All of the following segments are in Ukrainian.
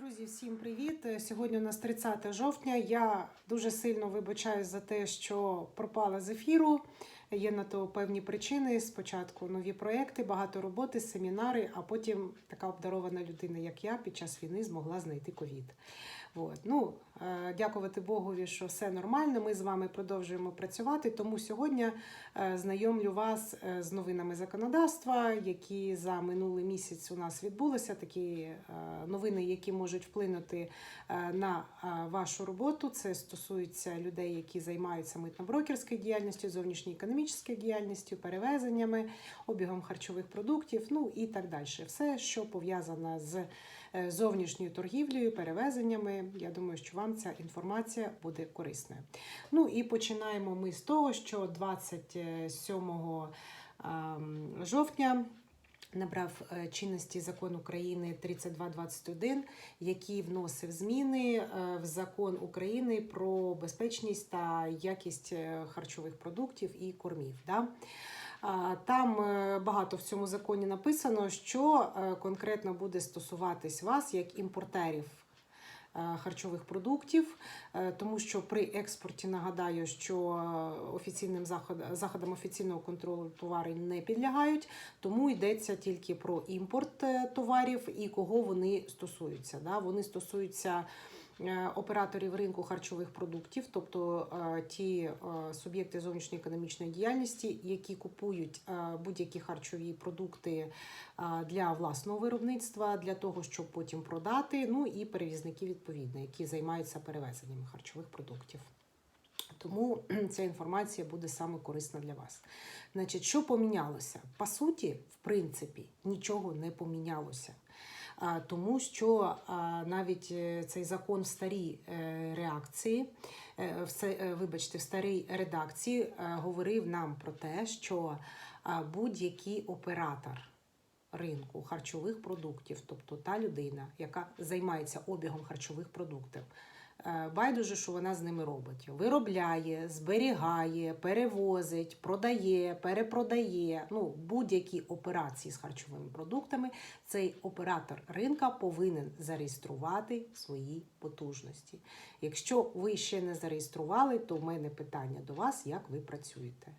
Друзі, всім привіт! Сьогодні у нас 30 жовтня. Я дуже сильно вибачаюсь за те, що пропала з ефіру. Є на то певні причини. Спочатку нові проекти, багато роботи, семінари, а потім така обдарована людина, як я, під час війни змогла знайти ковід. От. Ну, е, дякувати Богові, що все нормально. Ми з вами продовжуємо працювати. Тому сьогодні е, знайомлю вас е, з новинами законодавства, які за минулий місяць у нас відбулися. Такі новини, які можуть вплинути на вашу роботу. Це стосується людей, які займаються митно-брокерською діяльністю, зовнішньоекономічною діяльністю, перевезеннями, обігом харчових продуктів, ну і так далі. Все, що пов'язане з зовнішньою торгівлею, перевезеннями. Я думаю, що вам ця інформація буде корисною. Ну і починаємо ми з того, що 27 ем, жовтня. Набрав е, чинності закон України 3221, який вносив зміни е, в закон України про безпечність та якість е, харчових продуктів і кормів. Да? Там е, багато в цьому законі написано, що е, конкретно буде стосуватись вас як імпортерів е, харчових продуктів, тому що при експорті нагадаю, що офіційним заход- заходам офіційного контролю товари не підлягають, тому йдеться тільки про імпорт товарів і кого вони стосуються. Да? Вони стосуються операторів ринку харчових продуктів, тобто е, ті е, суб'єкти зовнішньої економічної діяльності, які купують е, будь-які харчові продукти е, для власного виробництва, для того, щоб потім продати. Ну і перевізники відповідно, які займаються перевезенням харчових продуктів. Тому ця інформація буде саме корисна для вас. Значить, що помінялося? По суті, в принципі, нічого не помінялося. Тому що навіть е, цей закон в старій е, реакції, е, вибачте, в старій редакції говорив нам про те, що будь-який оператор ринку харчових продуктів, тобто та людина, яка займається обігом харчових продуктів, байдуже, що вона з ними робить. Виробляє, зберігає, перевозить, продає, перепродає. Ну, будь-які операції з харчовими продуктами, цей оператор ринка повинен зареєструвати свої потужності. Якщо ви ще не зареєстрували, то в мене питання до вас, як ви працюєте.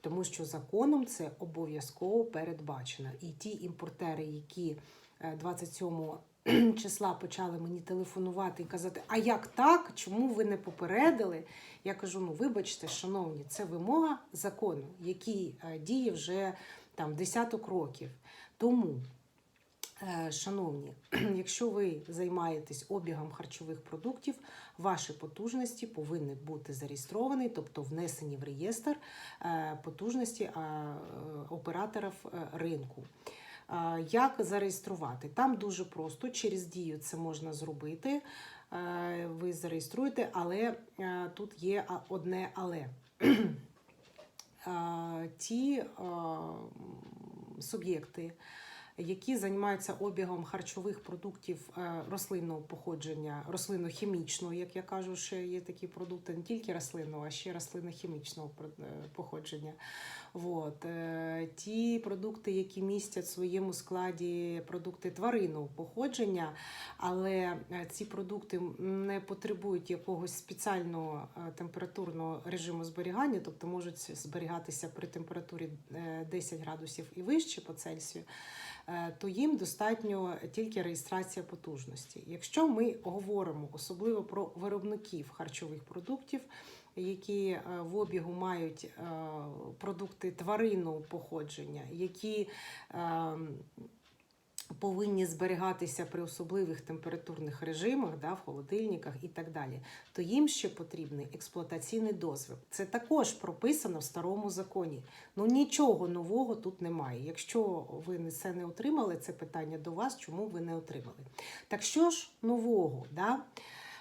Тому що законом це обов'язково передбачено. І ті імпортери, які е, 27 числа почали мені телефонувати і казати, а як так? Чому ви не попередили? Я кажу: ну вибачте, шановні, це вимога закону, який е, діє вже там десяток років. Тому. Е, Шановні, якщо ви займаєтесь обігом харчових продуктів, ваші потужності повинні бути зареєстровані, тобто внесені в реєстр е, потужності операторів ринку. Як зареєструвати? Там дуже просто, через дію це можна зробити. Е, Ви зареєструєте, але е, тут є одне але. Ті суб'єкти, які займаються обігом харчових продуктів е, рослинного походження, рослинно-хімічного, як я кажу, ще є такі продукти не тільки рослинного, а ще рослинно-хімічного е, походження. Вот. е, Ті продукти, які містять в своєму складі продукти тваринного походження, але ці продукти не потребують якогось спеціального температурного режиму зберігання, тобто можуть зберігатися при температурі е, 10 градусів і вище по Цельсію, то їм достатньо тільки реєстрація потужності. Якщо ми говоримо особливо про виробників харчових продуктів, які е, в обігу мають е, продукти тваринного походження, які е, повинні зберігатися при особливих температурних режимах, да, в холодильниках і так далі, то їм ще потрібний експлуатаційний дозвіл. Це також прописано в старому законі. Ну нічого нового тут немає. Якщо ви це не отримали, це питання до вас, чому ви не отримали. Так що ж нового? Да?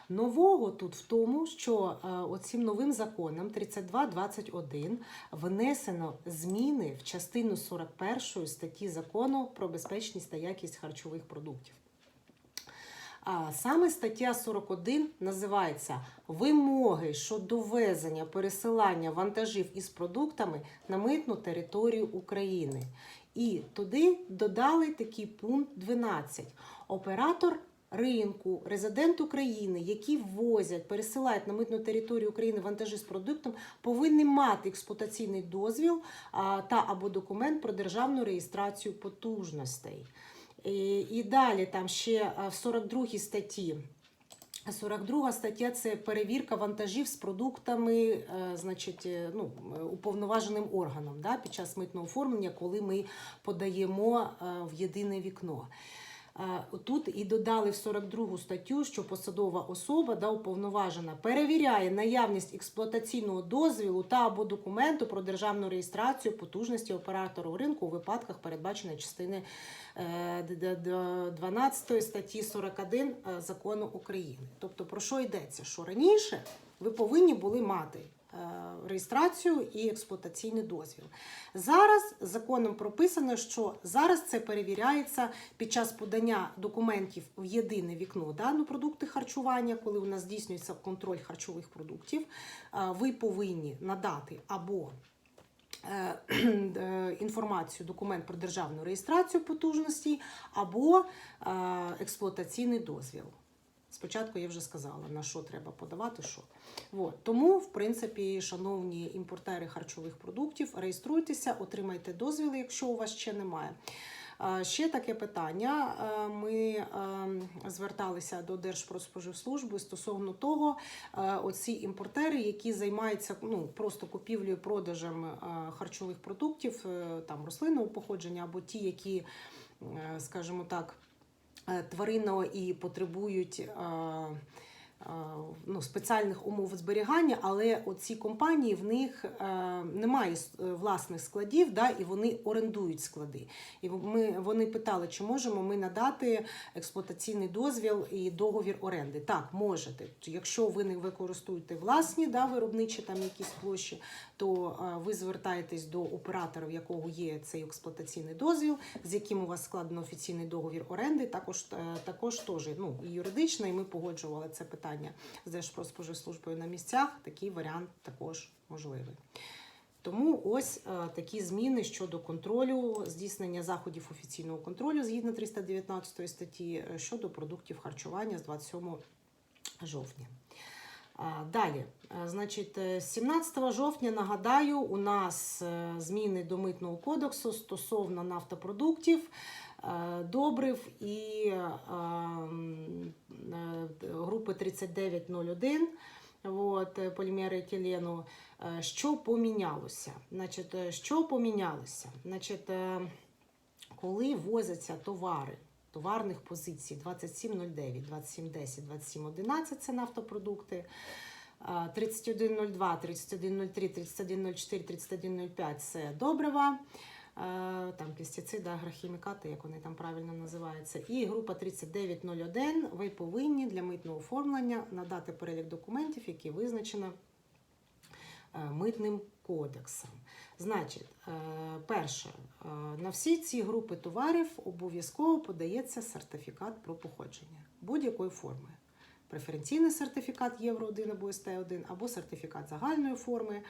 Нового тут в тому, що е, оцим новим законом 32.21 внесено зміни в частину 41 статті закону про безпечність та якість харчових продуктів. А саме стаття 41 називається Вимоги щодо ввезення пересилання вантажів із продуктами на митну територію України. І туди додали такий пункт 12. Оператор ринку резидент України, які ввозять, пересилають на митну територію України вантажі з продуктом, повинні мати експлуатаційний дозвіл та або документ про державну реєстрацію потужностей. І, і далі там ще а, в 42 статті. 42 стаття це перевірка вантажів з продуктами, е, значить, е, ну, е, уповноваженим органом да, під час митного оформлення, коли ми подаємо е, в єдине вікно. Е, Тут і додали в 42 статтю, що посадова особа да, уповноважена перевіряє наявність експлуатаційного дозвілу та або документу про державну реєстрацію потужності оператору ринку у випадках, передбаченої частини е, д- д- д- 12 статті 41 е, закону України. Тобто про що йдеться? Що раніше ви повинні були мати е, реєстрацію і експлуатаційний дозвіл. Зараз законом прописано, що зараз це перевіряється під час подання документів в єдине вікно да, на продукти харчування, коли у нас здійснюється контроль харчових продуктів. е, Ви повинні надати або е, е, інформацію, документ про державну реєстрацію потужностей або е, експлуатаційний дозвіл. Спочатку я вже сказала, на що треба подавати, що. От. Тому, в принципі, шановні імпортери харчових продуктів, реєструйтеся, отримайте дозвіли, якщо у вас ще немає. Ще таке питання. Ми зверталися до Держпродспоживслужби стосовно того, оці імпортери, які займаються ну, просто купівлею, продажем харчових продуктів, е, там рослинного походження, або ті, які, е, скажімо так, е, тваринного і потребують. Е, Ну, спеціальних умов зберігання, але оці компанії в них е, немає е, власних складів, да, і вони орендують склади. І ми, вони питали, чи можемо ми надати експлуатаційний дозвіл і договір оренди. Так, можете. Якщо ви не використовуєте власні да, виробничі там якісь площі, то ви звертаєтесь до оператора, в якого є цей експлуатаційний дозвіл, з яким у вас складено офіційний договір оренди. Також також теж ну і юридично, і ми погоджували це питання з Держпродспоживслужбою на місцях. Такий варіант також можливий. Тому ось е, такі зміни щодо контролю, здійснення заходів офіційного контролю згідно 319 статті е, щодо продуктів харчування з 27 жовтня. Далі, Е, значить, е, 17 жовтня нагадаю, у нас е, зміни до митного кодексу стосовно нафтопродуктів, е, добрив і е, е, групи 3901. От, е, полімери етилену. Е, Що помінялося? Значить, е, що помінялося? Значить, е, коли возяться товари товарних позицій 2709, 2710, 2711 це нафтопродукти. а, 3102, 3103, 3104, 3105 це добрива. Там пестициди, агрохімікати, як вони там правильно називаються. І група 3901. Ви повинні для митного оформлення надати перелік документів, які визначено митним кодексом. Значить, е, перше, е, на всі ці групи товарів обов'язково подається сертифікат про походження будь-якої форми. Преференційний сертифікат Євро 1 або СТ1, або сертифікат загальної форми,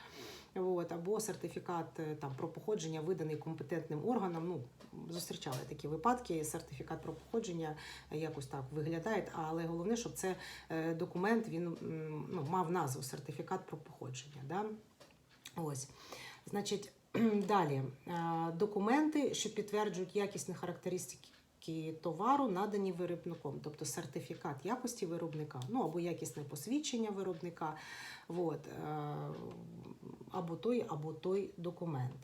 от, або сертифікат е, там, про походження, виданий компетентним органом. Ну, зустрічали такі випадки. Сертифікат про походження якось так виглядає, але головне, щоб це е, документ він ну, мав назву сертифікат про походження. Да? Ось. Значить, далі е, документи, що підтверджують якісні характеристики товару, надані виробником, тобто сертифікат якості виробника, ну або якісне посвідчення виробника, от, е, або той, або той документ.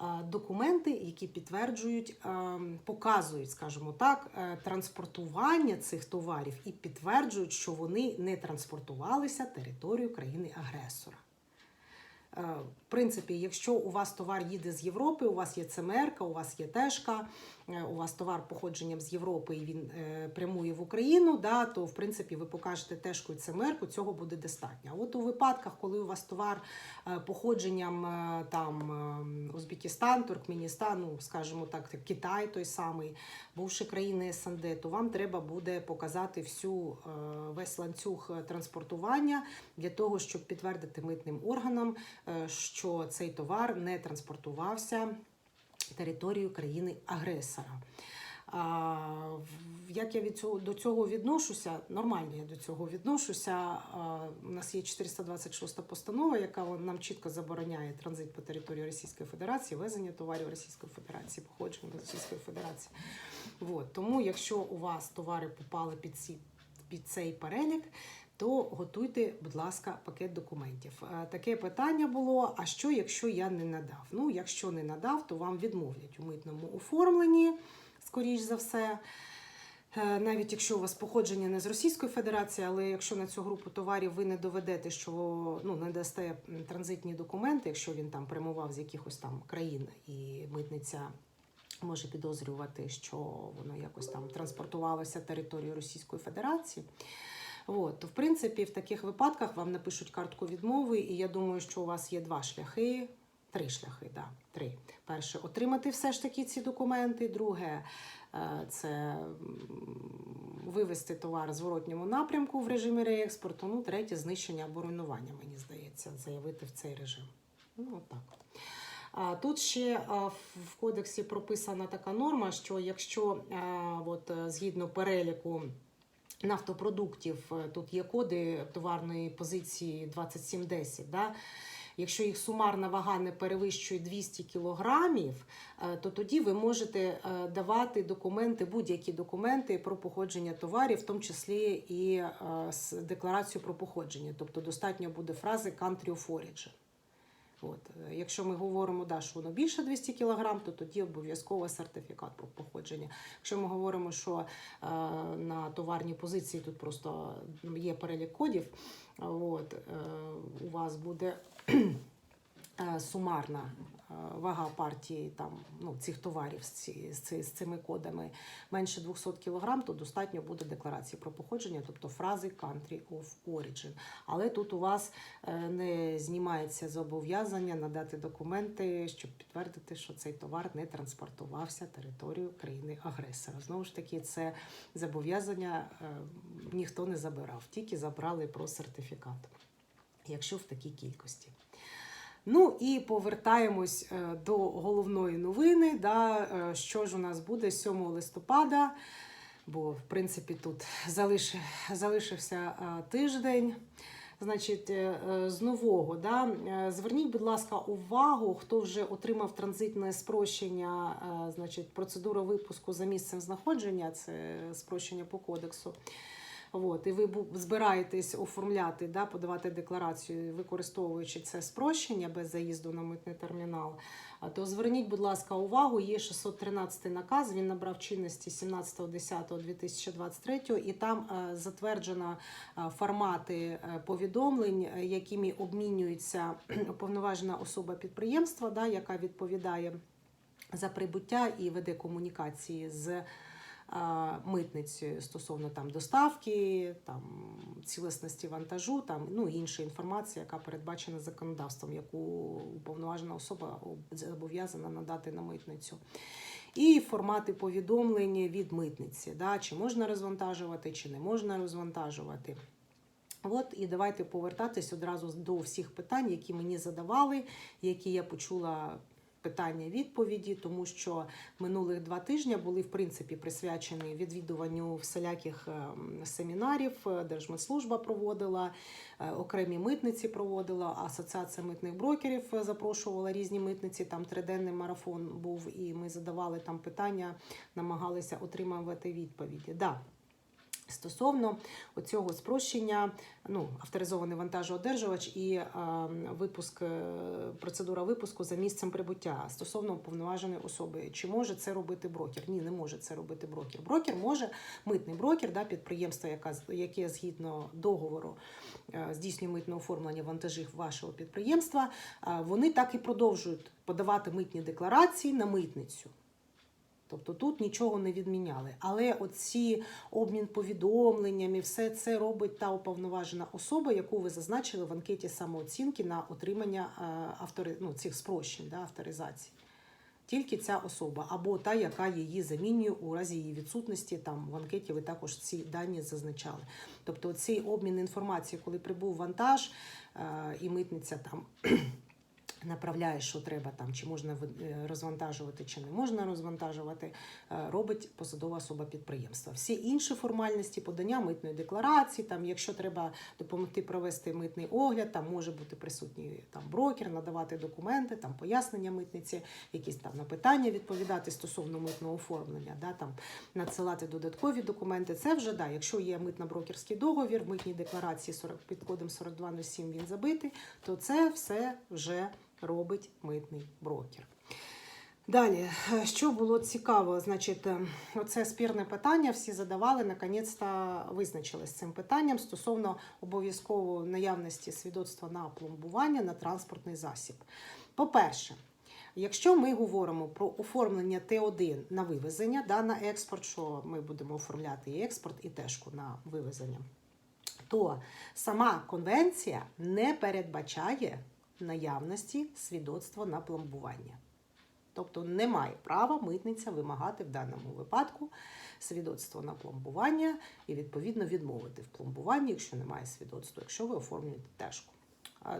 Е, Документи, які підтверджують, е, показують, скажімо так, транспортування цих товарів і підтверджують, що вони не транспортувалися територією країни-агресора. В принципі, якщо у вас товар їде з Європи, у вас є ЦМР, у вас є тежка, у вас товар походженням з Європи і він е, прямує в Україну, да, то в принципі ви покажете тежку і ЦМР, цього буде достатньо. От у випадках, коли у вас товар е, походженням е, там е, Узбекистан, Туркменістан, ну, скажімо так, Китай той самий, бувши країни СНД, то вам треба буде показати всю е, весь ланцюг е, транспортування для того, щоб підтвердити митним органам, е, що цей товар не транспортувався територією країни-агресора. Як я від цього, до цього відношуся, нормально я до цього відношуся. У нас є 426 постанова, яка нам чітко забороняє транзит по території Російської Федерації, везення товарів Російської Федерації, походження Російської Федерації. От. Тому, якщо у вас товари попали під, ці, під цей перелік, то готуйте, будь ласка, пакет документів. Е, Таке питання було: а що, якщо я не надав? Ну, якщо не надав, то вам відмовлять у митному оформленні, скоріш за все. Е, Навіть якщо у вас походження не з Російської Федерації, але якщо на цю групу товарів ви не доведете, що ну не дасте транзитні документи, якщо він там прямував з якихось там країн і митниця може підозрювати, що воно якось там транспортувалося територією Російської Федерації. От, то в принципі в таких випадках вам напишуть картку відмови, і я думаю, що у вас є два шляхи. Три шляхи, да, три. Перше, отримати все ж таки ці документи. Друге, е, це вивести товар в зворотньому напрямку в режимі реекспорту. Ну, третє, знищення або руйнування, мені здається, заявити в цей режим. Ну, так. Тут ще в- кодексі прописана така норма, що якщо от, е, згідно переліку нафтопродуктів, е, тут є коди товарної позиції 2710, да? Якщо їх сумарна вага не перевищує 200 кілограмів, е, то тоді ви можете е, давати документи, будь-які документи про походження товарів, в тому числі і декларацію про походження. Тобто достатньо буде фрази country of origin. От. е, Якщо ми говоримо, да, що воно більше 200 кг, то тоді обов'язково сертифікат про походження. Якщо ми говоримо, що е, на товарній позиції тут просто є перелік кодів, от, е, у вас буде е, сумарна вага партії там, ну, цих товарів з, ці, з, цими кодами менше 200 кг, то достатньо буде декларації про походження, тобто фрази country of origin. Але тут у вас е, не знімається зобов'язання надати документи, щоб підтвердити, що цей товар не транспортувався територією країни-агресора. Знову ж таки, це зобов'язання е, ніхто не забирав, тільки забрали про сертифікат, якщо в такій кількості. Ну і повертаємось е, до головної новини. Да, е, що ж у нас буде 7 листопада, бо в принципі тут залиш, залишився е, тиждень. Значить, з нового, да, зверніть, будь ласка, увагу, хто вже отримав транзитне спрощення, значить, процедура випуску за місцем знаходження, це спрощення по кодексу. От, і ви збираєтесь оформляти, да, подавати декларацію, використовуючи це спрощення без заїзду на митний термінал. То зверніть, будь ласка, увагу, є 613 наказ. Він набрав чинності 17.10.2023, і там е, затверджено е, формати е, повідомлень, якими обмінюється уповноважена особа підприємства, да, яка відповідає за прибуття і веде комунікації з а, митницею стосовно там доставки, там цілісності вантажу, там ну інша інформація, яка передбачена законодавством, яку уповноважена особа зобов'язана надати на митницю. І формати повідомлень від митниці, да, чи можна розвантажувати, чи не можна розвантажувати. От і давайте повертатись одразу до всіх питань, які мені задавали, які я почула питання відповіді, тому що минулих два тижні були в принципі присвячені відвідуванню всіляких ем, семінарів. Е, Держмитслужба проводила, е, окремі митниці проводила, асоціація митних брокерів е, запрошувала різні митниці. Там триденний марафон був, і ми задавали там питання, намагалися отримувати відповіді. Да. Стосовно цього спрощення, ну, авторизований вантажоодержувач і е, випуск, е, процедура випуску за місцем прибуття стосовно уповноваженої особи. Чи може це робити брокер? Ні, не може це робити брокер. Брокер може, митний брокер, да, підприємство, яка, яке згідно договору е, здійснює митне оформлення вантажів вашого підприємства, е, вони так і продовжують подавати митні декларації на митницю. Тобто тут нічого не відміняли. Але оці обмін повідомленнями, все це робить та уповноважена особа, яку ви зазначили в анкеті самооцінки на отримання е, автори... ну, цих спрощень, да, авторизації. Тільки ця особа, або та, яка її замінює у разі її відсутності. Там в анкеті ви також ці дані зазначали. Тобто, цей обмін інформацією, коли прибув вантаж, е, і митниця там направляє, що треба там, чи можна е, розвантажувати, чи не можна розвантажувати, е, робить посадова особа підприємства. Всі інші формальності подання митної декларації, там, якщо треба допомогти провести митний огляд, там може бути присутній там брокер, надавати документи, там пояснення митниці, якісь там на питання відповідати стосовно митного оформлення, да, там надсилати додаткові документи. Це вже да, якщо є митно-брокерський договір, в митній декларації 40, під кодом 4207 він забитий, то це все вже робить митний брокер. Далі, що було цікаво, значить, е, оце спірне питання всі задавали, наконець-то визначились з цим питанням стосовно обов'язкової наявності свідоцтва на пломбування на транспортний засіб. По-перше, якщо ми говоримо про оформлення Т1 на вивезення, да, на експорт, що ми будемо оформляти і експорт, і тежку на вивезення, то сама конвенція не передбачає наявності свідоцтва на пломбування. Тобто немає права митниця вимагати в даному випадку свідоцтво на пломбування і відповідно відмовити в пломбуванні, якщо немає свідоцтва, якщо ви оформлюєте тежку.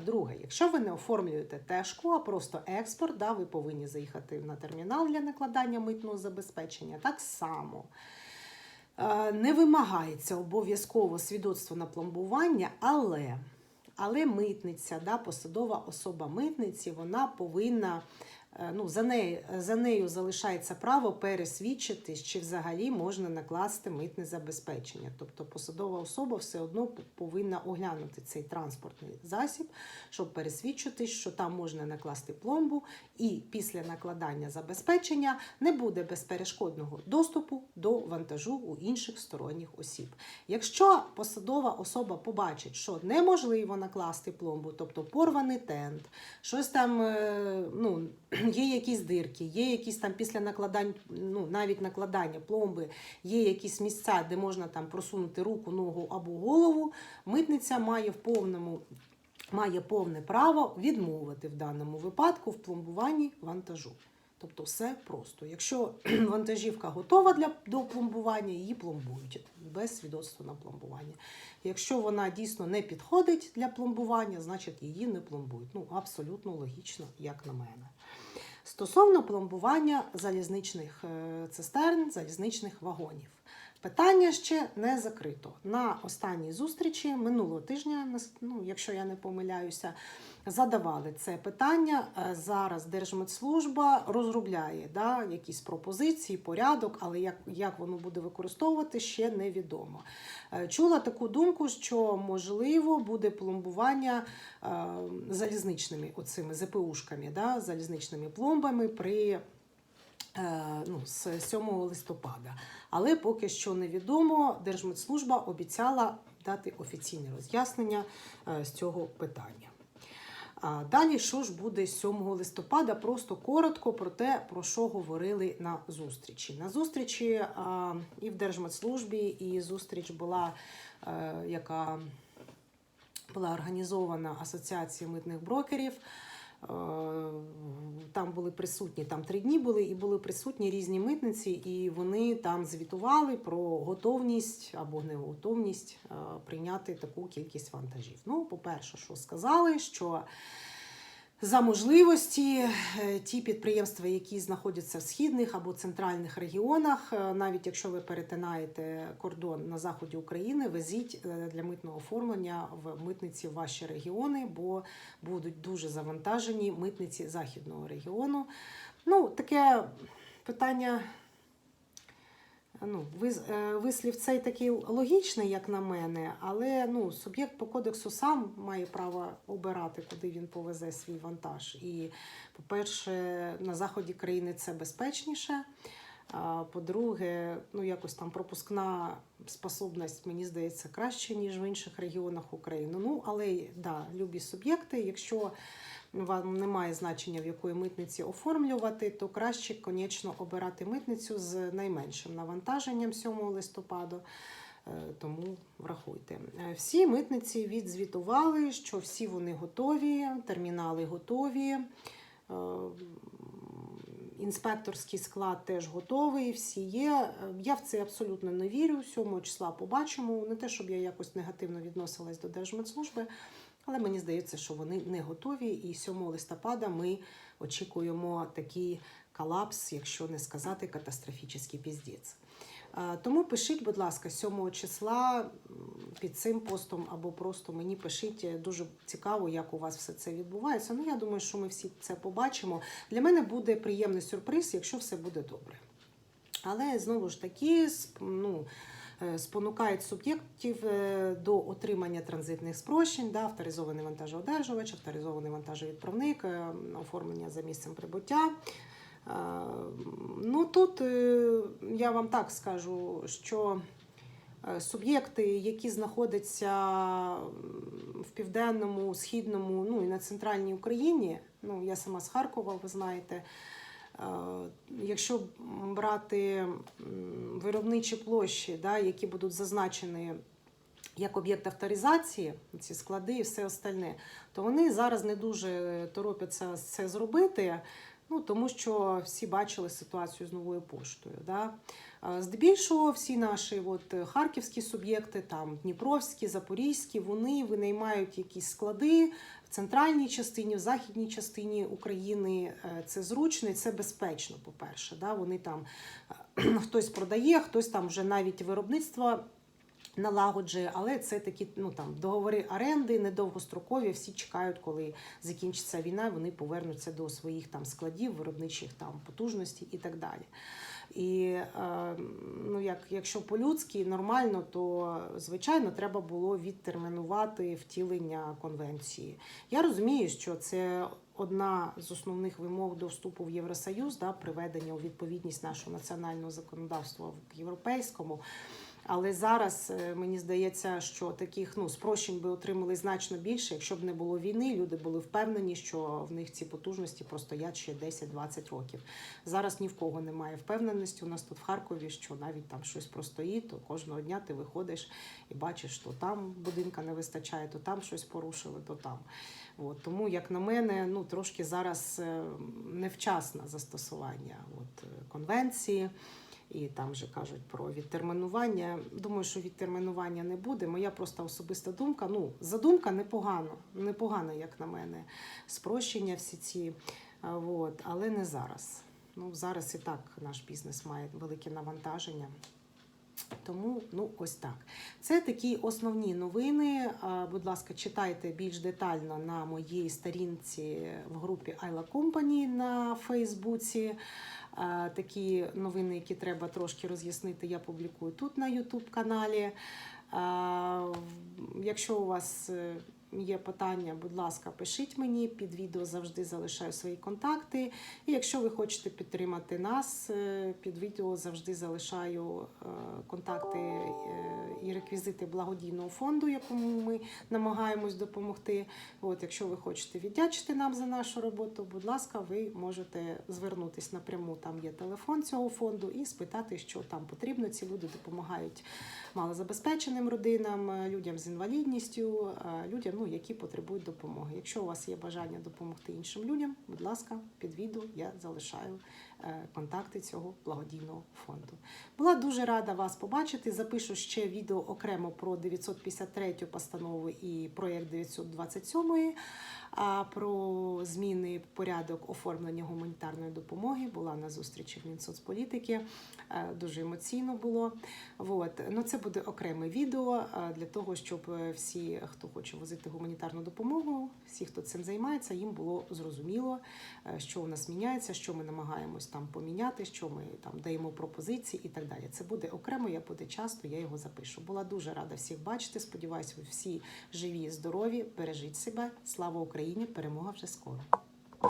Друге, якщо ви не оформлюєте тежку, а просто експорт, да, ви повинні заїхати на термінал для накладання митного забезпечення. Так само не вимагається обов'язково свідоцтво на пломбування, але, але митниця, да, посадова особа митниці, вона повинна. Е, Ну, за, нею, за нею залишається право пересвідчитись, чи взагалі можна накласти митне забезпечення. Тобто посадова особа все одно повинна оглянути цей транспортний засіб, щоб пересвідчитись, що там можна накласти пломбу, і після накладання забезпечення не буде безперешкодного доступу до вантажу у інших сторонніх осіб. Якщо посадова особа побачить, що неможливо накласти пломбу, тобто порваний тент, щось там е, ну, є якісь дирки, є якісь там після накладань, ну навіть накладання пломби, є якісь місця, де можна там просунути руку, ногу або голову, митниця має в повному. Має повне право відмовити в даному випадку в пломбуванні вантажу. Тобто все просто. Якщо вантажівка готова для до пломбування, її пломбують без свідоцтва на пломбування. Якщо вона дійсно не підходить для пломбування, значить її не пломбують. Ну, абсолютно логічно, як на мене. Стосовно пломбування залізничних е, цистерн, залізничних вагонів. Питання ще не закрито. На останній зустрічі минулого тижня, ну, якщо я не помиляюся, задавали це питання. Е, Зараз Держмедслужба розробляє да, якісь пропозиції, порядок, але як, як воно буде використовувати, ще невідомо. Е, Чула таку думку, що можливо буде пломбування е, залізничними оцими ЗПУшками, да, залізничними пломбами при ну, з 7 листопада. Але поки що невідомо. Держмедслужба обіцяла дати офіційне роз'яснення з цього питання. А далі, що ж буде 7 листопада? Просто коротко про те, про що говорили на зустрічі. На зустрічі і в Держмедслужбі, і зустріч була, е, яка була організована Асоціацією митних брокерів. Е, Там були присутні, там три дні були, і були присутні різні митниці, і вони там звітували про готовність або неготовність е, прийняти таку кількість вантажів. Ну, по-перше, що сказали, що за можливості е, ті підприємства, які знаходяться в східних або центральних регіонах, е, навіть якщо ви перетинаєте кордон на заході України, везіть е, для митного оформлення в митниці ваші регіони, бо будуть дуже завантажені митниці західного регіону. Ну, таке питання. Ну, е, вислів цей такий логічний, як на мене, але ну, суб'єкт по кодексу сам має право обирати, куди він повезе свій вантаж. І, по-перше, на заході країни це безпечніше. По-друге, ну якось там пропускна способність, мені здається, краще, ніж в інших регіонах України. Ну, але да, любі суб'єкти, якщо вам немає значення, в якої митниці оформлювати, то краще, звісно, обирати митницю з найменшим навантаженням 7 листопада. Е, Тому врахуйте. Е, Всі митниці відзвітували, що всі вони готові, термінали готові. е, Інспекторський склад теж готовий, всі є. Я в це абсолютно не вірю. 7 числа побачимо. Не те, щоб я якось негативно відносилась до Держмедслужби, Але мені здається, що вони не готові. І 7 листопада ми очікуємо такий колапс, якщо не сказати катастрофічний піздець. Тому пишіть, будь ласка, 7 числа під цим постом або просто мені пишіть. Дуже цікаво, як у вас все це відбувається. Ну, я думаю, що ми всі це побачимо. Для мене буде приємний сюрприз, якщо все буде добре. Але знову ж таки, ну, спонукають суб'єктів е, до отримання транзитних спрощень, да, авторизований вантажоодержувач, авторизований вантажовідправник, е, оформлення за місцем прибуття. Е, Ну тут е, я вам так скажу, що е, суб'єкти, які знаходяться в південному, східному, ну і на центральній Україні, ну я сама з Харкова, ви знаєте. Е, Якщо брати виробничі площі, да, які будуть зазначені як об'єкт авторизації, ці склади і все остальне, то вони зараз не дуже торопляться це зробити. Ну, тому що всі бачили ситуацію з новою поштою. Да? Здебільшого всі наші от, харківські суб'єкти, там, Дніпровські, Запорізькі, вони винаймають якісь склади в центральній частині, в західній частині України. Е, Це зручно і це безпечно, по-перше. Да? Вони там е, хтось продає, хтось там вже навіть виробництво налагоджує, але це такі ну там договори оренди недовгострокові. Всі чекають, коли закінчиться війна, вони повернуться до своїх там складів, виробничих там потужностей і так далі. І е, ну, як, якщо по-людськи нормально, то звичайно треба було відтермінувати втілення конвенції. Я розумію, що це одна з основних вимог до вступу в Євросоюз, да, приведення у відповідність нашого національного законодавства в європейському. Але зараз е, мені здається, що таких ну спрощень би отримали значно більше. Якщо б не було війни, люди були впевнені, що в них ці потужності простоять ще 10-20 років. Зараз ні в кого немає впевненості. У нас тут в Харкові, що навіть там щось простоїть, то кожного дня ти виходиш і бачиш, то там будинка не вистачає, то там щось порушили, то там. От, тому, як на мене, ну трошки зараз е, невчасне застосування от, е, конвенції. І там вже кажуть про відтермінування. Думаю, що відтермінування не буде. Моя просто особиста думка. Ну, задумка непогано, непогано, як на мене. Спрощення всі ці, от, але не зараз. Ну, зараз і так наш бізнес має велике навантаження. Тому ну ось так. Це такі основні новини. Будь ласка, читайте більш детально на моїй сторінці в групі Айла Company на Фейсбуці. Такі новини, які треба трошки роз'яснити, я публікую тут на YouTube каналі. Якщо у вас е, є питання, будь ласка, пишіть мені. Під відео завжди залишаю свої контакти. І якщо ви хочете підтримати нас, е, під відео завжди залишаю е, контакти е, і реквізити благодійного фонду, якому ми намагаємось допомогти. От, якщо ви хочете віддячити нам за нашу роботу, будь ласка, ви можете звернутися напряму. Там є телефон цього фонду і спитати, що там потрібно. Ці люди допомагають малозабезпеченим родинам, людям з інвалідністю, людям, ну, які потребують допомоги. Якщо у вас є бажання допомогти іншим людям, будь ласка, під відео я залишаю е, контакти цього благодійного фонду. Була дуже рада вас побачити. Запишу ще відео окремо про 953 постанову і проєкт 927 а про зміни порядок оформлення гуманітарної допомоги. Була на зустрічі в Мінсоцполітики. Е, Дуже емоційно було. Вот. Ну, це буде окреме відео е, для того, щоб е, всі, хто хоче возити гуманітарну допомогу, всі, хто цим займається, їм було зрозуміло, що у нас міняється, що ми намагаємось там поміняти, що ми там даємо пропозиції і так далі. Це буде окремо, я буде часто, я його запишу. Була дуже рада всіх бачити. Сподіваюсь, ви всі живі, здорові, бережіть себе. Слава Україні! Перемога вже скоро.